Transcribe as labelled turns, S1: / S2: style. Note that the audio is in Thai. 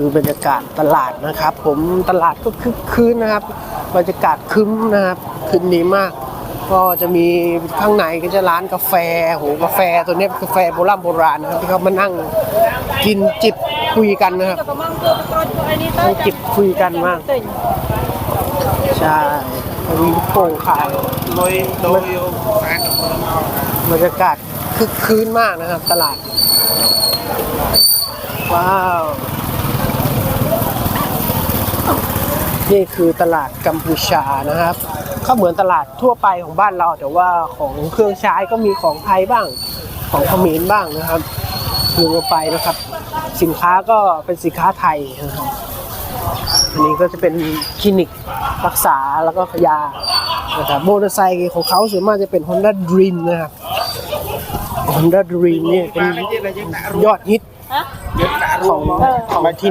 S1: คือบรรยากาศตลาดนะครับ ผมตลาดก็คึกคืนนะครับ บรรยากาศคึ้มนะครับคืนนี้มาก ก็จะมีข้างในก็จะร้านกาแฟโหกาแฟตัวนี้กาแฟโบราณโบราณนะครับที่เขามานั่งกินจิบคุยกันนะครับนั่งจิบคุยกันมากใช่มีโป่งขายบรรยากาศคึกคืนมากนะครับ ตลาด ว้าว นี่คือตลาดกัมพูชานะครับ ก็เหมือนตลาดทั่วไปของบ้านเรา แต่ว่าของเครื่องใช้ก็มีของไทยบ้าง ของเขมรบ้างนะครับดูมไปนะครับ สินค้าก็เป็นสินค้าไทยนะครับอันนี้ก็จะเป็นคลินิกรักษาแล้วก็ยาแต่โมเตอร์ไซค์ของเขาส่วนมากจะเป็น Honda Dream นะครับ Honda Dream เนี่ยเป็นยอดฮิตของของที่